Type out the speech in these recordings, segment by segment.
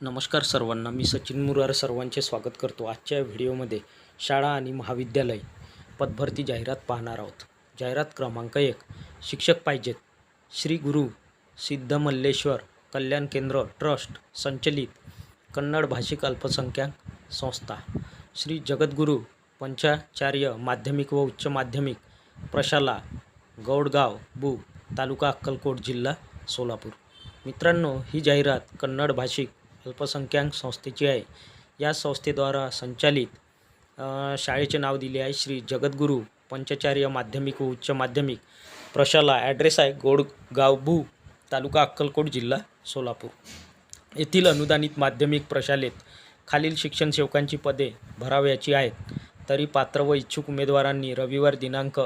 नमस्कार सर्वांना मी सचिन मुरार सर्वांचे स्वागत करतो आजच्या व्हिडिओमध्ये. शाळा आणि महाविद्यालय पदभरती जाहिरात पाहणार आहोत. जाहिरात क्रमांक एक शिक्षक पाहिजेत. श्री गुरु सिद्धमल्लेश्वर कल्याण केंद्र ट्रस्ट संचलित कन्नड भाषिक अल्पसंख्याक संस्था. श्री जगद्गुरू पंचाचार्य माध्यमिक व उच्च माध्यमिक प्रशाला गौडगाव बु तालुका अक्कलकोट जिल्हा सोलापूर. मित्रांनो ही जाहिरात कन्नड भाषिक अल्पसंख्याक संस्थेची आहे. या संस्थेद्वारा संचालित शाळेचे नाव दिले आहे श्री जगद्गुरू पंचचार्य माध्यमिक व उच्च माध्यमिक प्रशाला. ॲड्रेस आहे गोडगाव भू तालुका अक्कलकोट जिल्हा सोलापूर. येथील अनुदानित माध्यमिक प्रशालेत खालील शिक्षण सेवकांची पदे भरावयाची आहेत. तरी पात्र व इच्छुक उमेदवारांनी रविवार दिनांक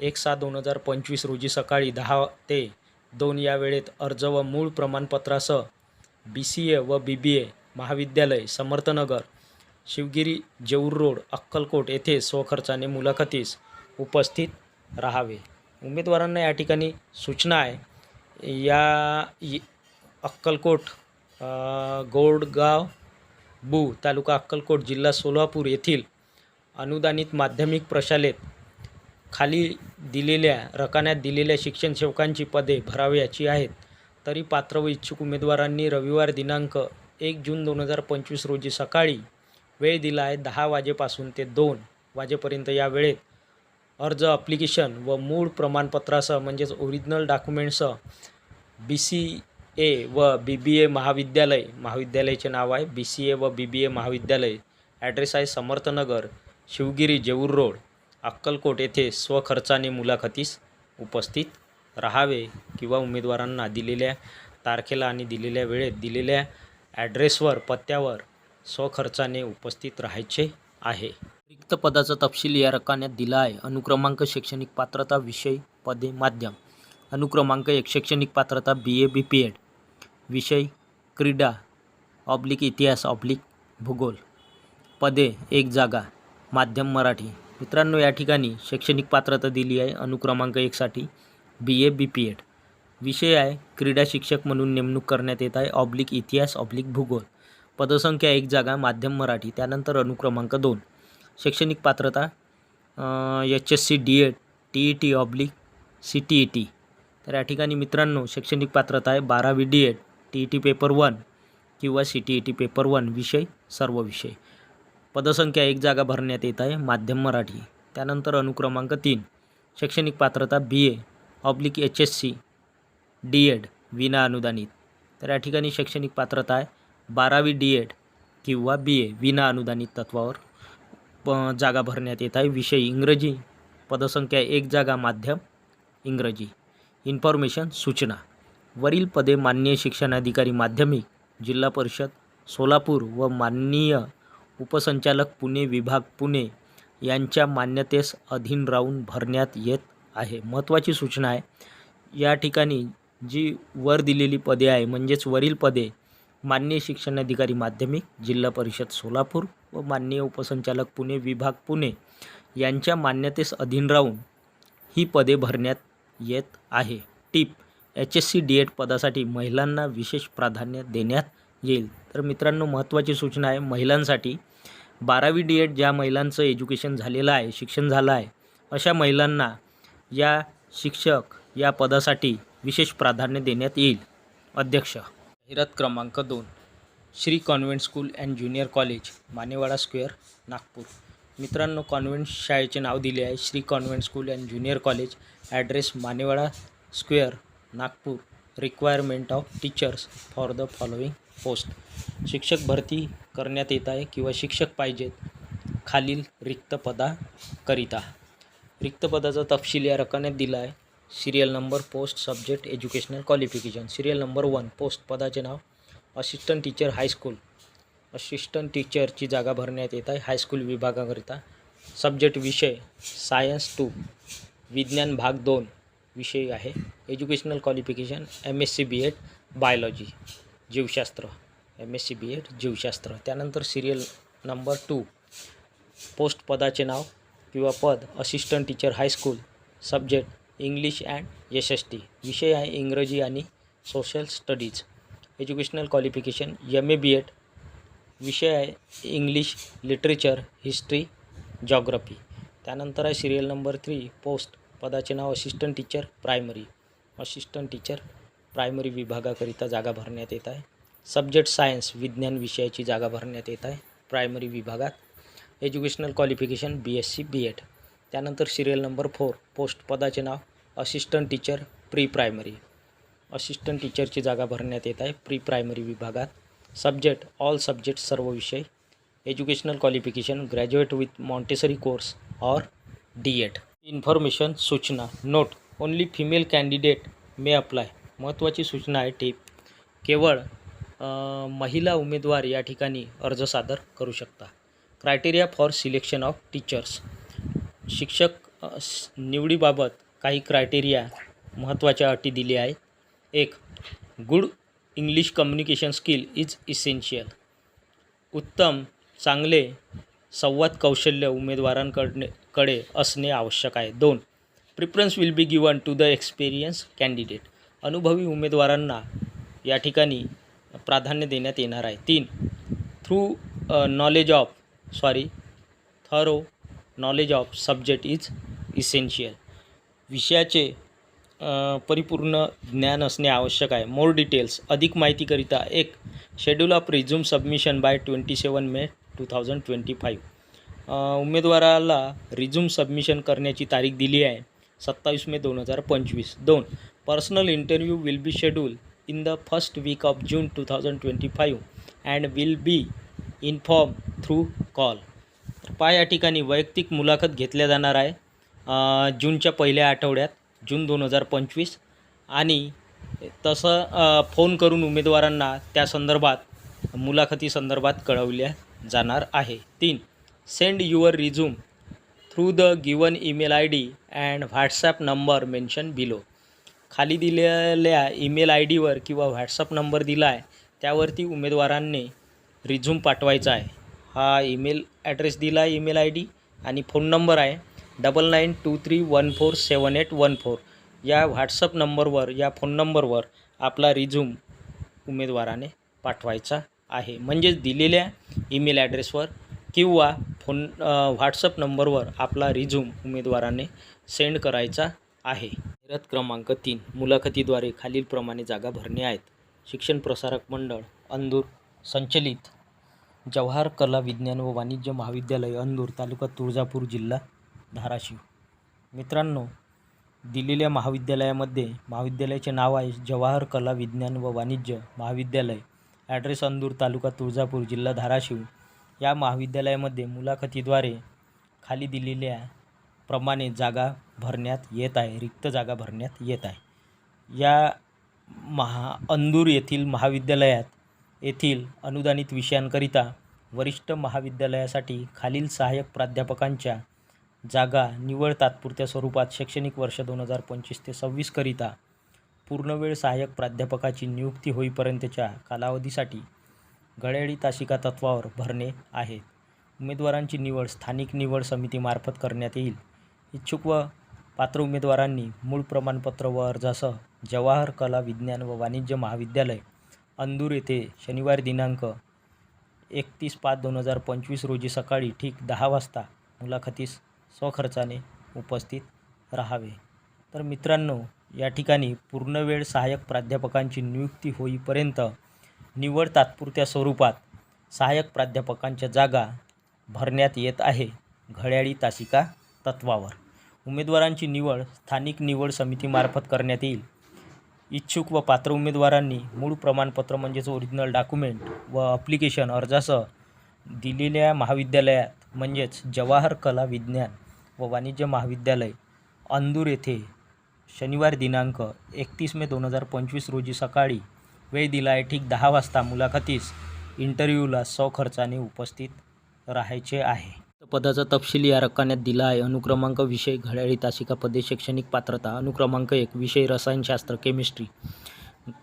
एक सात दोन हजार पंचवीस रोजी सकाळी दहा ते दोन या वेळेत अर्ज व मूळ प्रमाणपत्रासह बी सी ए व बी बी ए महाविद्यालय समर्थनगर शिवगिरी जेऊर रोड अक्कलकोट येथे स्वखर्चाने मुलाखतीस उपस्थित राहावे. उमेदवारांना या ठिकाणी सूचना आहे. या अक्कलकोट गोडगाव बू तालुका अक्कलकोट जिल्हा सोलापूर येथील अनुदानित माध्यमिक प्रशालेत खाली दिलेल्या रकान्यात दिलेल्या शिक्षण सेवकांची पदे भरावयाची आहेत. तरी पात्र व इच्छुक उमेदवारांनी रविवार दिनांक एक जून दोन हजार पंचवीस रोजी सकाळी वेळ दिला आहे दहा वाजेपासून ते दोन वाजेपर्यंत या वेळेत अर्ज अप्लिकेशन व मूळ प्रमाणपत्रासह म्हणजेच ओरिजिनल डॉक्युमेंटसह बी सी ए व बी बी ए महाविद्यालय महाविद्यालयाचे नाव आहे बी सी ए व बी बी ए महाविद्यालय. ॲड्रेस आहे समर्थनगर शिवगिरी जेऊर रोड अक्कलकोट येथे स्वखर्चाने मुलाखतीस उपस्थित राहावे किंवा उमेदवारांना दिलेल्या तारखेला आणि दिलेल्या वेळेत दिलेल्या ॲड्रेसवर पत्त्यावर स्वखर्चाने उपस्थित राहायचे आहे. रिक्त पदाचा तपशील या रकान्यात दिला आहे. अनुक्रमांक शैक्षणिक पात्रता विषय पदे माध्यम. अनुक्रमांक एक शैक्षणिक पात्रता B A B P Ed विषय क्रीडा ऑब्लिक इतिहास ऑब्लिक भूगोल. पदे एक जागा माध्यम मराठी. मित्रांनो या ठिकाणी शैक्षणिक पात्रता दिली आहे. अनुक्रमांक एकसाठी बी ए बी पी एड. विषय आहे क्रीडा शिक्षक म्हणून नेमणूक करण्यात येत आहे ऑब्लिक इतिहास ऑब्लिक भूगोल. पदसंख्या एक जागा माध्यम मराठी त्यानंतर अनुक्रमांक दोन. शैक्षणिक पात्रता H S C D Ed T E T oblique C T E T. तर या ठिकाणी मित्रांनो शैक्षणिक पात्रता आहे बारावी D Ed T E T paper one किंवा C T E T paper one विषय सर्व विषय. पदसंख्या एक जागा भरण्यात येत आहे माध्यम मराठी. त्यानंतर अनुक्रमांक तीन. शैक्षणिक पात्रता B A oblique H S C D Ed विना अनुदानित. तर या ठिकाणी शैक्षणिक पात्रता आहे. बारावी डी एड किंवा बी ए विना अनुदानित तत्वावर प जागा भरण्यात येत आहे. विषय इंग्रजी पदसंख्या एक जागा माध्यम इंग्रजी. इन्फॉर्मेशन सूचना. वरील पदे माननीय शिक्षणाधिकारी माध्यमिक जिल्हा परिषद सोलापूर व माननीय उपसंचालक पुणे विभाग पुणे यांच्या मान्यतेस अधीन राहून भरण्यात येत आहे. महत्त्वाची सूचना आहे. या ठिकाणी जी वर दिलेली पदे आहे म्हणजेच वरील पदे माननीय शिक्षणाधिकारी माध्यमिक जिल्हा परिषद सोलापूर व माननीय उपसंचालक पुणे विभाग पुणे यांच्या मान्यतेस अधीन राहून ही पदे भरण्यात येत आहे. टीप H S C D Ed पदासाठी महिलांना विशेष प्राधान्य देण्यात येईल. तर मित्रांनो महत्त्वाची सूचना आहे महिलांसाठी. बारावी डी एड ज्या महिलांचं एज्युकेशन झालेलं आहे शिक्षण झालं आहे अशा महिलांना या शिक्षक या पदासाठी विशेष प्राधान्य देण्यात येईल. अध्यक्ष. जाहिरात क्रमांक दोन Shri convent school and junior college Manewada square Nagpur. मित्रांनो कॉन्व्हेंट शाळेचे नाव दिले आहे. Shri convent school and junior college address Manewada square Nagpur. Requirement of teachers for the following post. शिक्षक भरती करण्यात येत आहे किंवा शिक्षक पाहिजेत खालील रिक्त पदाकरिता. रिक्त पदाचा तपशील या रकान्यात दिला आहे serial number post subject educational qualification. Serial number one post पदाचे नाव assistant teacher high school assistant टीचरची जागा भरण्यात येत आहे हायस्कूल विभागाकरिता. सब्जेक्ट विषय सायन्स टू विज्ञान भाग दोन विषय आहे. Educational qualification M S C B Ed biology जीवशास्त्र. M S C B Ed जीवशास्त्र. त्यानंतर सिरियल नंबर टू पोस्ट पदाचे नाव किंवा पद assistant teacher high school subject English and S S T विषय आहे इंग्रजी आणि social studies educational qualification M A B Ed विषय आहे इंग्लिश लिटरेचर हिस्ट्री जॉग्रफी त्यानंतर आहे सिरियल नंबर थ्री पोस्ट पदाचे नाव assistant teacher primary assistant teacher primary विभागाकरिता जागा भरण्यात येत आहे. सब्जेक्ट सायन्स विज्ञान विषयाची जागा भरण्यात येत आहे. प्रायमरी विभागात educational qualification B S C B Ed त्यानंतर सिरियल नंबर फोर पोस्ट पदाचे नाव assistant teacher pre primary assistant टीचरची जागा भरण्यात येत आहे प्री प्रायमरी विभागात. सब्जेक्ट ऑल सब्जेक्ट सर्व विषय. Educational qualification graduate with Montessori course or D Ed information सूचना note only female candidate may apply महत्त्वाची सूचना आहे टीप केवळ महिला उमेदवार या ठिकाणी अर्ज सादर करू शकता. Criteria for selection of teachers. शिक्षक निवडीबाबत काही क्रायटेरिया महत्त्वाच्या अटी दिल्या आहेत. एक good English communication skill is essential उत्तम चांगले संवाद कौशल्य उमेदवारांकडे कडे असणे आवश्यक आहे. दोन preference will be given to the experience candidate अनुभवी उमेदवारांना या ठिकाणी प्राधान्य देण्यात येणार आहे. तीन through knowledge of sorry thorough knowledge of subject is essential विषयाचे परिपूर्ण ज्ञान असणे आवश्यक आहे. मोर डिटेल्स अधिक माहितीकरिता एक schedule of resume submission by twenty seven May two thousand twenty five उमेदवाराला रिझ्यूम सबमिशन करण्याची तारीख दिली आहे. सत्तावीस मे दोन हजार पंचवीस. दोन personal interview will be schedule in the first week of June two thousand twenty five and will be inform through call. पा या ठिकाणी वैयक्तिक मुलाखत घेतल्या जाणार आहे जूनच्या पहिल्या आठवड्यात जून दोन हजार पंचवीस. आणि तसं फोन करून उमेदवारांना त्या संदर्भात मुलाखती संदर्भात कळवल्या जाणार आहे. तीन send your resume through the given email I D and WhatsApp number mention below. खाली दिलेल्या ईमेल आय डीवर किंवा व्हॉट्सअप नंबर दिला आहे त्यावरती उमेदवारांनी रिझ्यूम पाठवायचा आहे. हा ईमेल ॲड्रेस दिला आहे ईमेल आय डी आणि फोन नंबर आहे double nine two three one four seven eight one four. या व्हॉट्सअप नंबरवर या फोन नंबरवर आपला रिझ्यूम उमेदवाराने पाठवायचा आहे. म्हणजेच दिलेल्या ईमेल ॲड्रेसवर किंवा फोन व्हॉट्सअप नंबरवर आपला रिझ्यूम उमेदवाराने सेंड करायचा आहे. जाहिरात क्रमांक तीन मुलाखतीद्वारे खालीलप्रमाणे जागा भरणे आहेत. शिक्षण प्रसारक मंडळ अंदूर. संचलित जवाहर कला विज्ञान व वाणिज्य महाविद्यालय अंदूर तालुका तुळजापूर जिल्हा धाराशिव. मित्रांनो दिलेल्या महाविद्यालयामध्ये महाविद्यालयाचे नाव आहे जवाहर कला विज्ञान व वाणिज्य महाविद्यालय. ॲड्रेस अंदूर तालुका तुळजापूर जिल्हा धाराशिव. या महाविद्यालयामध्ये मुलाखतीद्वारे खाली दिलेल्या प्रमाणे जागा भरण्यात येत आहे रिक्त जागा भरण्यात येत आहे. या महा अंदूर येथील महाविद्यालयात येथील अनुदानित विषयांकरिता वरिष्ठ महाविद्यालयासाठी खालील सहाय्यक प्राध्यापकांच्या जागा निवड तात्पुरत्या स्वरूपात शैक्षणिक वर्ष दोन हजार पंचवीस ते सव्वीसकरिता पूर्णवेळ सहाय्यक प्राध्यापकाची नियुक्ती होईपर्यंतच्या कालावधीसाठी घड्याळी तासिका तत्वावर भरणे आहेत उमेदवारांची निवड स्थानिक निवड समितीमार्फत करण्यात येईल. इच्छुक व पात्र उमेदवारांनी मूळ प्रमाणपत्र व अर्जासह जवाहर कला विज्ञान व वाणिज्य महाविद्यालय अंदूर येथे शनिवार दिनांक एकतीस पाच दोन हजार पंचवीस रोजी सकाळी ठीक दहा वाजता मुलाखतीस स्वखर्चाने उपस्थित राहावे. तर मित्रांनो या ठिकाणी पूर्णवेळ सहाय्यक प्राध्यापकांची नियुक्ती होईपर्यंत निवड तात्पुरत्या स्वरूपात सहाय्यक प्राध्यापकांच्या जागा भरण्यात येत आहे. घड्याळी तासिका तत्वावर. उमेदवारांची निवड स्थानिक निवड समितीमार्फत करण्यात येईल. इच्छुक व पात्र उमेदवारांनी मूळ प्रमाणपत्र म्हणजेच ओरिजिनल डॉक्युमेंट व अप्लिकेशन अर्जासह दिलेल्या महाविद्यालयात म्हणजेच जवाहर कला विज्ञान व वाणिज्य महाविद्यालय अंदूर येथे शनिवार दिनांक एकतीस मे दोन हजार पंचवीस रोजी सकाळी वेळ दिला आहे ठीक दहा वाजता मुलाखतीस इंटरव्ह्यूला सखर्चाने उपस्थित राहायचे आहे. पदाचा तपशील या रकान्यात दिला आहे. अनुक्रमांक विषय घड्याळी तासिका पदे शैक्षणिक पात्रता. अनुक्रमांक एक विषय रसायनशास्त्र केमिस्ट्री.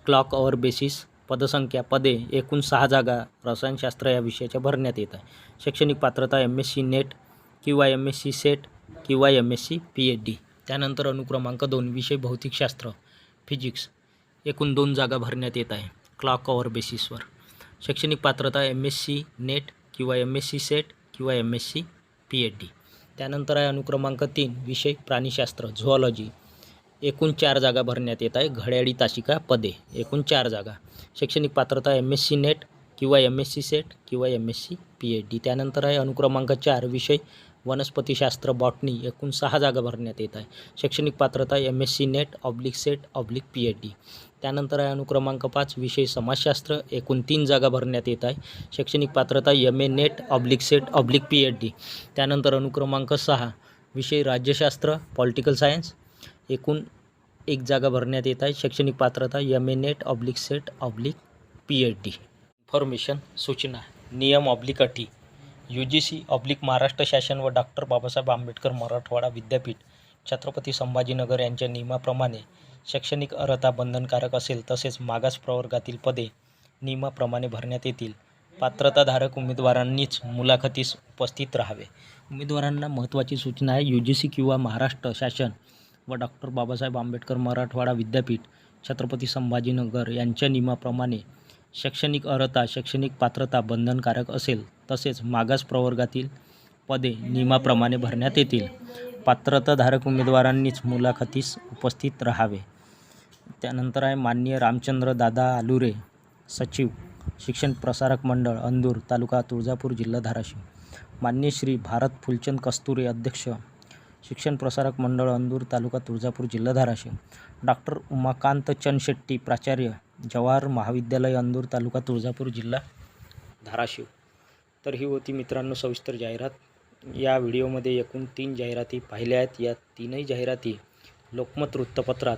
क्लॉक अवर बेसिस पदसंख्या पदे एकूण सहा जागा रसायनशास्त्र या विषयाच्या भरण्यात येत आहे. शैक्षणिक पात्रता एम एस सी नेट किंवा एम एस सी सेट किंवा M S C P H D त्यानंतर अनुक्रमांक दोन विषय भौतिकशास्त्र फिजिक्स. एकूण दोन जागा भरण्यात येत आहे. क्लॉक अवर बेसिसवर. शैक्षणिक पात्रता एम एस सी नेट किंवा एम एस सी सेट किंवा M S C P H D त्यानंतर आहे अनुक्रमांक तीन विषय प्राणीशास्त्र झुऑलॉजी एकूण चार जागा भरण्यात येत आहे. घड्याळी तासिका पदे. एकूण चार जागा. शैक्षणिक पात्रता एम एस सी नेट किंवा एम एस सी सेट किंवा M S C P H D त्यानंतर आहे अनुक्रमांक चार विषय वनस्पतीशास्त्र बॉटनी एकूण सहा जागा भरण्यात येत आहे. शैक्षणिक पात्रता M S C NET oblique SET oblique P H D त्यानंतर आहे अनुक्रमांक पाच विषय समाजशास्त्र. एकूण तीन जागा भरण्यात येत आहे. शैक्षणिक पात्रता M A NET oblique SET oblique P H D त्यानंतर अनुक्रमांक सहा विषय राज्यशास्त्र पॉलिटिकल सायन्स एकूण एक जागा भरण्यात येत आहे. शैक्षणिक पात्रता M A NET oblique SET oblique P H D information सूचना नियम ऑब्लिक अटी. U G C oblique Maharashtra शासन व डॉक्टर बाबासाहेब आंबेडकर मराठवाडा विद्यापीठ. छत्रपती संभाजीनगर यांच्या नियमाप्रमाणे शैक्षणिक अर्हता बंधनकारक असेल तसेच मागास प्रवर्गातील पदे नियमाप्रमाणे भरण्यात येतील. पात्रताधारक उमेदवारांनीच मुलाखतीस उपस्थित राहावे. उमेदवारांना महत्त्वाची सूचना आहे. यू जी सी किंवा महाराष्ट्र शासन व डॉक्टर बाबासाहेब आंबेडकर मराठवाडा विद्यापीठ छत्रपती संभाजीनगर यांच्या नियमाप्रमाणे शैक्षणिक अर्हता शैक्षणिक पात्रता बंधनकारक असेल तसेच मागास प्रवर्गातील पदे नियमाप्रमाणे भरण्यात येतील. पात्रताधारक उमेदवारांनीच मुलाखतीस उपस्थित राहावे. त्यानंतर आहे माननीय रामचंद्र दादा आलुरे सचिव शिक्षण प्रसारक मंडळ अंदूर तालुका तुळजापूर जिल्हा धाराशिव. मान्य श्री भारत फुलचंद कस्तुरे अध्यक्ष शिक्षण प्रसारक मंडळ अंदूर तालुका तुळजापूर जिल्हा धाराशिव. डॉक्टर उमाकांत चंद शेट्टी प्राचार्य जवाहर महाविद्यालय अंदूर तालुका तुळजापूर जिल्हा धाराशिव. तर ही होती मित्रांनो सविस्तर जाहिरात. या व्हिडिओमध्ये एकूण तीन जाहिराती पाहिल्या आहेत. या तीनही जाहिराती लोकमत वृत्तपत्रात